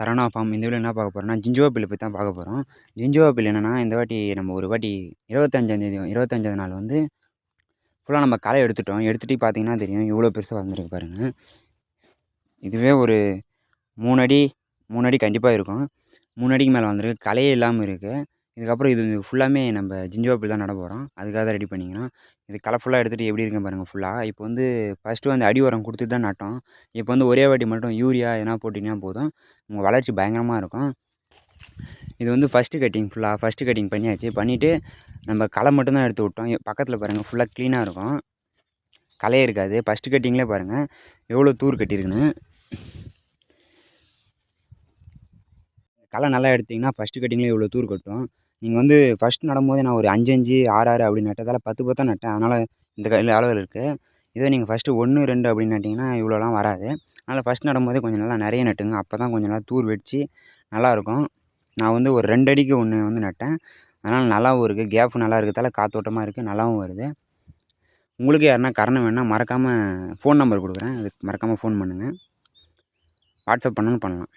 Saravana form இந்த video என்ன பார்க்க போகிறோம்னா ஜிஞ்சுவா பில்லு பற்றி தான் பார்க்க போகிறோம் ஜிஞ்சுவா பில் என்னென்னா இந்த வாட்டி நம்ம ஒரு வாட்டி இருபத்தஞ்சாந்தேதி இருபத்தஞ்சாவது நாள் வந்து ஃபுல்லாக நம்ம களை எடுத்துட்டோம். எடுத்துகிட்டு பார்த்தீங்கன்னா தெரியும் இவ்வளோ பெருசாக வந்திருக்கு பாருங்கள் இதுவே ஒரு மூணு அடி மூணு அடி கண்டிப்பாக இருக்கும். மூணு அடிக்கு மேலே வந்திருக்கு களையே இல்லாமல் இருக்குது இதுக்கப்புறம் இது ஃபுல்லாமே நம்ம ஜிஞ்சுவா பில் தான் நட போகிறோம் அதுக்காக தான் ரெடி பண்ணிக்கிறோம் இது களை ஃபுல்லாக எடுத்துகிட்டு எப்படி இருக்கும் பாருங்கள் ஃபுல்லாக இப்போ வந்து ஃபஸ்ட்டு வந்து அடி உரம் கொடுத்துட்டு தான் நட்டோம். இப்போ வந்து ஒரே வாட்டி மட்டும் யூரியா எதனா போட்டிங்கன்னா போதும். உங்கள் வளர்ச்சி பயங்கரமாக இருக்கும். இது வந்து ஃபஸ்ட்டு கட்டிங் ஃபுல்லாக ஃபஸ்ட்டு கட்டிங் பண்ணியாச்சு. பண்ணிவிட்டு நம்ம களை மட்டும்தான் எடுத்து விட்டோம். பக்கத்தில் பாருங்கள் ஃபுல்லாக க்ளீனாக இருக்கும். களையே இருக்காது. ஃபஸ்ட்டு கட்டிங்லேயே பாருங்கள் எவ்வளோ தூர் கட்டியிருக்குன்னு களை நல்லா எடுத்திங்கன்னா ஃபஸ்ட்டு கட்டிங்லேயே இவ்வளோ தூர் கட்டும். நீங்கள் வந்து ஃபஸ்ட் நடும்போதே நான் ஒரு அஞ்சு அஞ்சு ஆறு ஆறு அப்படி நட்டதால் பத்து பத்தா நட்டேன். அதனால் இந்த கையில் அளவில் இருக்குது இதே நீங்கள் ஃபஸ்ட்டு ஒன்று ரெண்டு அப்படின்னு நட்டிங்கன்னா இவ்வளோலாம் வராது. அதனால் ஃபஸ்ட் நடும்போதே கொஞ்சம் நல்லா நிறைய நட்டுங்க. அப்போ தான் கொஞ்சம் நல்லா தூர் வெடித்து நல்லாயிருக்கும். நான் வந்து ஒரு ரெண்டு அடிக்கு ஒன்று வந்து நட்டேன். அதனால் நல்லாவும் இருக்குது கேப் நல்லா இருக்கிறதால காத்தோட்டமாக இருக்குது நல்லாவும் வருது. உங்களுக்கு யாருனா கரணம் வேணால் மறக்காமல் ஃபோன் நம்பர் கொடுக்குறேன். அதுக்கு மறக்காமல் ஃபோன் பண்ணுங்கள் வாட்ஸ்அப் பண்ணணும் பண்ணலாம்.